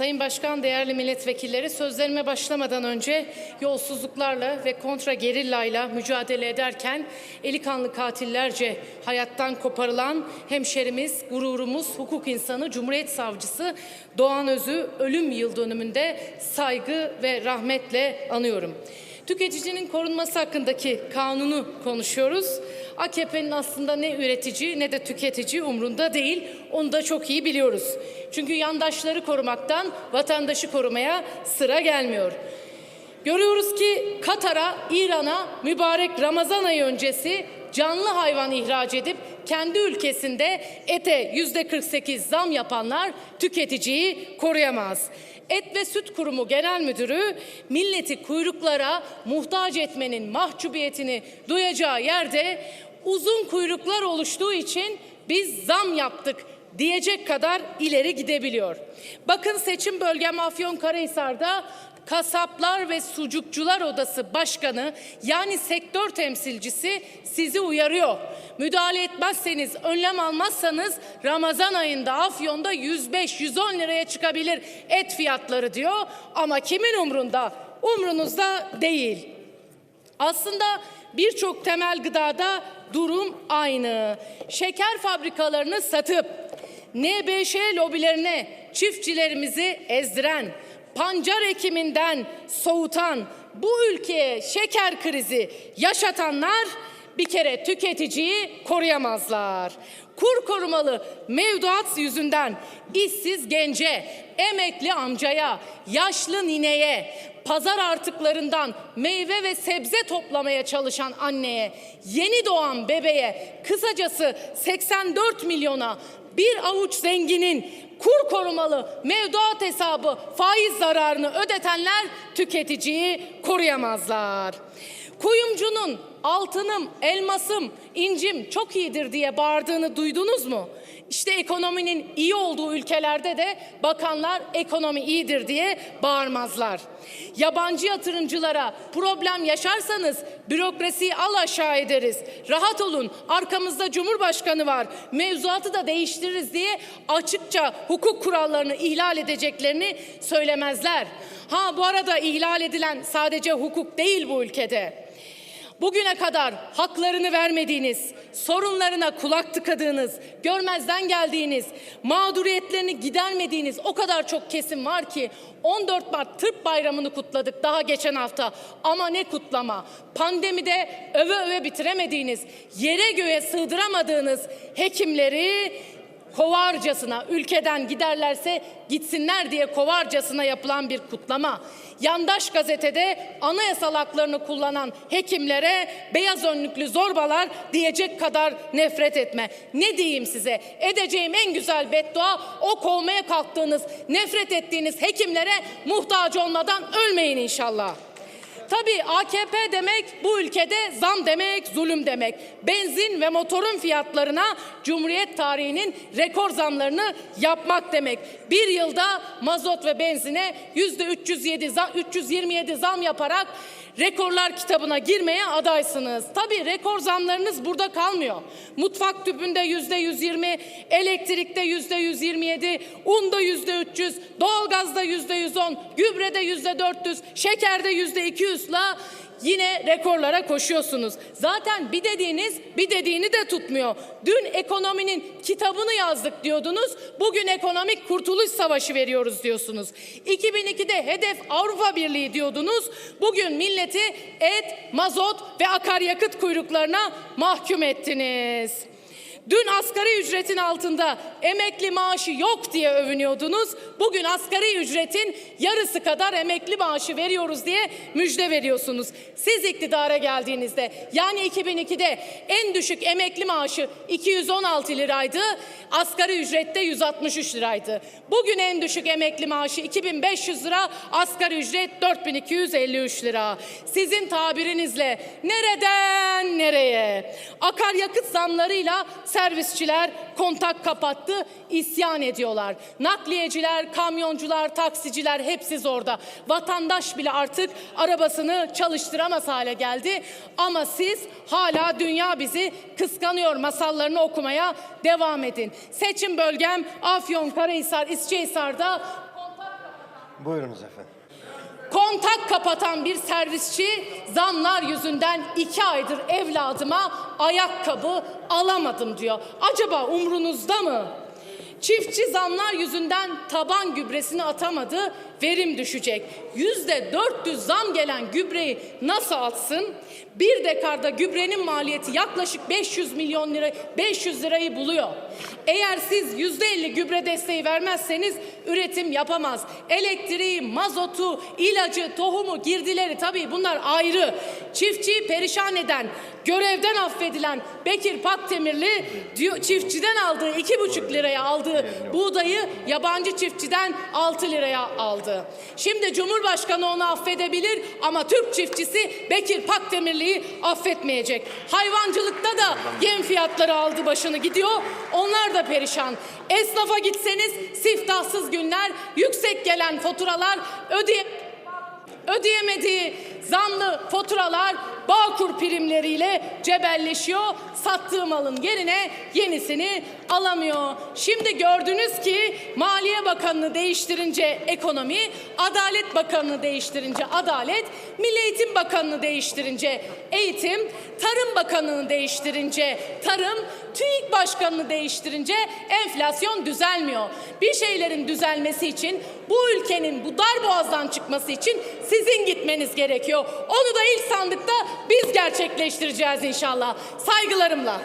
Sayın Başkan, değerli milletvekilleri, sözlerime başlamadan önce yolsuzluklarla ve kontra gerillayla mücadele ederken eli kanlı katillerce hayattan koparılan hemşerimiz, gururumuz, hukuk insanı, Cumhuriyet Savcısı Doğan Öz'ü ölüm yıl dönümünde saygı ve rahmetle anıyorum. Tüketicinin korunması hakkındaki kanunu konuşuyoruz. AKP'nin aslında ne üretici ne de tüketici umrunda değil. Onu da çok iyi biliyoruz. Çünkü yandaşları korumaktan vatandaşı korumaya sıra gelmiyor. Görüyoruz ki Katar'a, İran'a mübarek Ramazan ayı öncesi canlı hayvan ihraç edip kendi ülkesinde ete yüzde 48 zam yapanlar tüketiciyi koruyamaz. Et ve Süt Kurumu Genel Müdürü milleti kuyruklara muhtaç etmenin mahcubiyetini duyacağı yerde uzun kuyruklar oluştuğu için biz zam yaptık diyecek kadar ileri gidebiliyor. Bakın seçim bölgem Afyonkarahisar'da Kasaplar ve Sucukçular Odası Başkanı yani sektör temsilcisi sizi uyarıyor. Müdahale etmezseniz, önlem almazsanız Ramazan ayında Afyon'da 105-110 liraya çıkabilir et fiyatları diyor. Ama kimin umrunda? Umrunuzda değil. Aslında birçok temel gıdada durum aynı. Şeker fabrikalarını satıp NBŞ lobilerine çiftçilerimizi ezdiren, pancar ekiminden soğutan, bu ülkeye şeker krizi yaşatanlar bir kere tüketiciyi koruyamazlar. Kur korumalı mevduat yüzünden işsiz gence, emekli amcaya, yaşlı nineye, pazar artıklarından meyve ve sebze toplamaya çalışan anneye, yeni doğan bebeğe, kısacası 84 milyona bir avuç zenginin kur korumalı mevduat hesabı faiz zararını ödetenler tüketiciyi koruyamazlar. Kuyumcunun altınım, elmasım, incim çok iyidir diye bağırdığını duydunuz mu? İşte ekonominin iyi olduğu ülkelerde de bakanlar ekonomi iyidir diye bağırmazlar. Yabancı yatırımcılara problem yaşarsanız bürokrasiyi al aşağı ederiz. Rahat olun arkamızda Cumhurbaşkanı var mevzuatı da değiştiririz diye açıkça hukuk kurallarını ihlal edeceklerini söylemezler. Ha bu arada ihlal edilen sadece hukuk değil bu ülkede. Bugüne kadar haklarını vermediğiniz, sorunlarına kulak tıkadığınız, görmezden geldiğiniz, mağduriyetlerini gidermediğiniz o kadar çok kesim var ki 14 Mart Tıp Bayramı'nı kutladık daha geçen hafta. Ama ne kutlama. Pandemide öve öve bitiremediğiniz, yere göğe sığdıramadığınız hekimleri kovarcasına ülkeden giderlerse gitsinler diye kovarcasına yapılan bir kutlama. Yandaş gazetede anayasal haklarını kullanan hekimlere beyaz önlüklü zorbalar diyecek kadar nefret etme. Ne diyeyim size? Edeceğim en güzel beddua o kovmaya kalktığınız, nefret ettiğiniz hekimlere muhtaç olmadan ölmeyin inşallah. Tabii AKP demek bu ülkede zam demek, zulüm demek. Benzin ve motorun fiyatlarına Cumhuriyet tarihinin rekor zamlarını yapmak demek. Bir yılda mazot ve benzine yüzde 307 zam, 327 zam yaparak rekorlar kitabına girmeye adaysınız. Tabii rekor zamlarınız burada kalmıyor. Mutfak tüpünde yüzde 120, elektrikte yüzde 127, unda yüzde 300, doğalgazda yüzde 110, gübrede yüzde 400, şekerde yüzde 200 ile yine rekorlara koşuyorsunuz. Zaten bir dediğiniz bir dediğini de tutmuyor. Dün ekonominin kitabını yazdık diyordunuz. Bugün ekonomik kurtuluş savaşı veriyoruz diyorsunuz. 2002'de hedef Avrupa Birliği diyordunuz. Bugün milleti et, mazot ve akaryakıt kuyruklarına mahkum ettiniz. Dün asgari ücretin altında emekli maaşı yok diye övünüyordunuz. Bugün asgari ücretin yarısı kadar emekli maaşı veriyoruz diye müjde veriyorsunuz. Siz iktidara geldiğinizde yani 2002'de en düşük emekli maaşı 216 liraydı. Asgari ücrette 163 liraydı. Bugün en düşük emekli maaşı 2500 lira, asgari ücret 4253 lira. Sizin tabirinizle nereden nereye? Akaryakıt zamlarıyla servisçiler kontak kapattı, isyan ediyorlar. Nakliyeciler, kamyoncular, taksiciler hepsi orada. Vatandaş bile artık arabasını çalıştıramaz hale geldi. Ama siz hala dünya bizi kıskanıyor masallarını okumaya devam edin. Seçim bölgem Afyon, Karahisar, İsçehisar'da kontak Buyurunuz efendim. Kontak kapatan bir servisçi zamlar yüzünden iki aydır evladıma ayakkabı alamadım diyor. Acaba umrunuzda mı? Çiftçi zamlar yüzünden taban gübresini atamadı, verim düşecek. Yüzde 400 zam gelen gübreyi nasıl atsın? Bir dekarda gübrenin maliyeti yaklaşık 500 milyon lira, 500 lirayı buluyor. Eğer siz yüzde 50 gübre desteği vermezseniz üretim yapamaz. Elektriği, mazotu, ilacı, tohumu, girdileri tabii bunlar ayrı. Çiftçiyi perişan eden, görevden affedilen Bekir Pakdemirli çiftçiden aldığı iki buçuk liraya aldığı buğdayı yabancı çiftçiden 6 liraya aldı. Şimdi Cumhurbaşkanı onu affedebilir ama Türk çiftçisi Bekir Pakdemirli'yi affetmeyecek. Hayvancılıkta da yem fiyatları aldı başını gidiyor. Onlar da perişan. Esnafa gitseniz siftahsız günler, yüksek gelen faturalar, ödeye ödeyemediği zamlı faturalar Bağkur primleriyle cebelleşiyor. Sattığı malın yerine yenisini alamıyor. Şimdi gördünüz ki Maliye Bakanı'nı değiştirince ekonomi, Adalet Bakanı'nı değiştirince adalet, Milli Eğitim Bakanı'nı değiştirince eğitim, Tarım Bakanı'nı değiştirince tarım, TÜİK Başkanı'nı değiştirince enflasyon düzelmiyor. Bir şeylerin düzelmesi için bu ülkenin bu dar boğazdan çıkması için sizin gitmeniz gerekiyor. Onu da ilk sandıkta biz gerçekleştireceğiz inşallah. Saygılarımla.